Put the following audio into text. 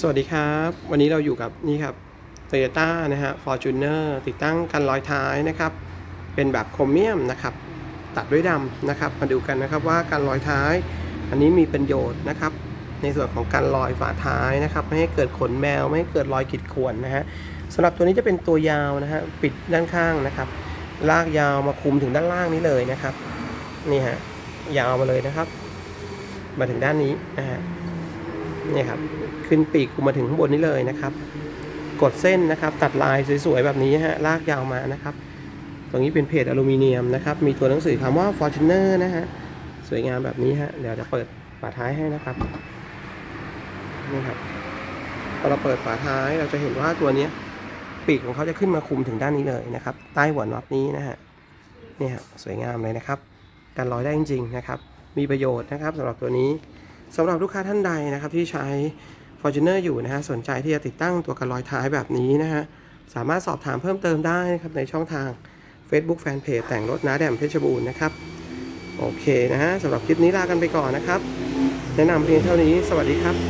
สวัสดีครับ วันนี้เราอยู่กับนี่ครับ Toyota นะฮะ Fortuner ติดตั้งกันรอยท้ายนะครับ เป็นแบบโครเมียมนะครับ ตัดด้วยดำนะครับ มาดูกันนะครับว่าการรอยท้าย อันนี้มีประโยชน์นะครับ ในส่วนของการลอยฝาท้ายนะครับ ไม่ให้เกิดขนแมว ไม่ให้เกิดรอยขีดข่วนนะฮะสำหรับตัวนี้จะเป็นตัวยาวนะฮะ ปิดด้านข้างนะครับ ลากยาวมาคุมถึงด้านล่างนี้เลยนะครับ นี่ฮะ ยาวมาเลยนะครับ มาถึงด้านนี้นะฮะ นี่ครับขึ้นปีกคุมมาถึงข้างบนนี้เลยนะครับ กดเส้นนะครับ ตัดลายสวยๆแบบนี้ฮะลากยาวมานะครับ ตรงนี้เป็นเพจอลูมิเนียมนะครับ มีตัวหนังสือคำว่า Fortuner นะฮะสวยงามแบบนี้ฮะเดี๋ยวจะเปิดฝาท้ายให้นะครับนี่ครับพอเราเปิดฝาท้ายเราจะเห็นว่าตัวนี้ปีกของเขาจะขึ้นมาคุมถึงด้านนี้เลยนะครับ ใต้หัวน็อตนี้นะฮะนี่ฮะสวยงามเลยนะครับ การลอยได้จริง ๆ นะครับ มีประโยชน์นะครับสำหรับตัวนี้ สำหรับลูกค้าท่านใดนะครับที่ใช้ Fortuner อยู่นะฮะสนใจที่จะติดตั้งตัวกันลอยท้ายแบบนี้นะฮะสามารถสอบถามเพิ่มเติมได้นะครับในช่องทาง Facebook Fanpage แต่งรถน้าแดมเพชรบูรณ์นะครับ โอเคนะฮะสำหรับคลิปนี้ลากันไปก่อนนะครับ แนะนำเพียงเท่านี้สวัสดีครับ